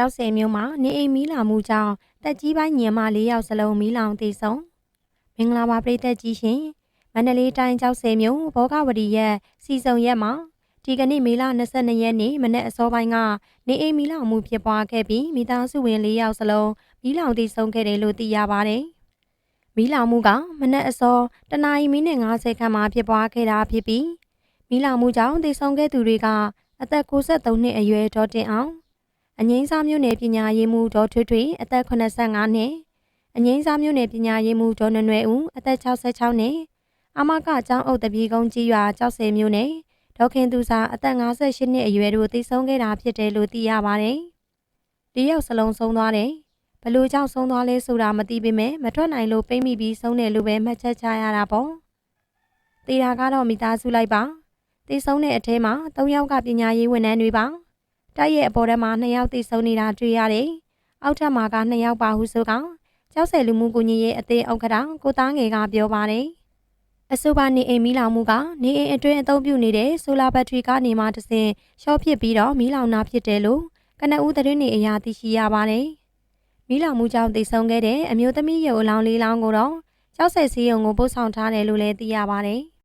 ကျောက်ဆယ်မြို့မှာနေအိမ်မီးလောင်မှုကြောင့်တက်ကြီးပိုင်းညင်မ၄ယောက်စလုံးမီးလောင်သေဆုံးမင်္ဂလာပါပရိသတ်ကြီးရှင်မန္တလေးတိုင်းကျောက်ဆယ်မြို့ဘောဂဝတီရဲ့စီစုံရက်မှာဒီကနေ့မေလ22ရက်နေ့မနက်အစောပိုင်းကနေအိမ်မီးလောင်မှုဖြစ်ပွားခဲ့ပြီးမိသားစုဝင်၄ယောက်စလုံးမီးလောင်သေဆုံးခဲ့တယ်လို့သိရပါတယ်မီးလောင်မှုကမနက်အစောတနာရီမိနစ်50ခန့်မှာဖြစ်ပွားခဲ့တာဖြစ်ပြီးမီးလောင်မှုကြောင့်သေဆုံးခဲ့သူတွေကအသက်63နှစ်အရွယ်ဒေါ်တင်အောင် အငိမ့်စားမျိုးနယ်ပညာရေးမှူးဒေါ်ထွေးထွေအသက်85နှစ်အငိမ့်စားမျိုးနယ်ပညာရေးမှူးဒေါ်နွယ်နွယ်ဦးအသက်66နှစ်အမကကျောင်းအုပ်တပြေကုန်းကြီးရွာကျောက်ဆယ်မျိုးနယ်ဒေါခင်သူစာအသက်58နှစ်အရွယ်တို့သိဆုံးခဲ့တာဖြစ်တယ်လို့သိရပါတယ်။ဒီရောက်စလုံးဆုံးသွားတယ်။ဘလို့ကြောင့်ဆုံးသွားလဲဆိုတာမသိပေမဲ့မထွက်နိုင်လို့ပိတ်မိပြီးဆုံးတယ်လို့ပဲမှတ်ချက်ချရတာပေါ့။တေတာကတော့မိသားစုလိုက်ပါ။သိဆုံးတဲ့အထဲမှာ၃ယောက်ကပညာရေးဝန်ထမ်းတွေပါ။ တိုက်ရဲ့အပေါ်ထဲမှာနှစ်ယောက်တိစုံနေတာတွေ့ရတယ်။အောက်ထပ်မှာကနှစ်ယောက်ပါဟုဆိုကကျောက်ဆယ်လူမှုကူညီရေးအသင်းဥက္ကဋ္ဌကိုသားငယ်ကပြောပါတယ်။အဆိုပါနေအိမ်မီးလောင်မှုကနေအိမ်အတွင်းအသုံးပြုနေတဲ့ဆိုလာဘက်ထရီကနေမှတစ်ဆင့်ရှော့ဖြစ်ပြီးတော့မီးလောင်တာဖြစ်တယ်လို့ကနဦးသတင်းတွေအရာသိရှိရပါတယ်။မီးလောင်မှုကြောင့်တိစုံခဲ့တဲ့အမျိုးသမီးရုပ်အလောင်းလေးလောင်းကိုတော့ကျောက်ဆယ်စီးရုံကိုပို့ဆောင်ထားတယ်လို့လည်းသိရပါတယ်။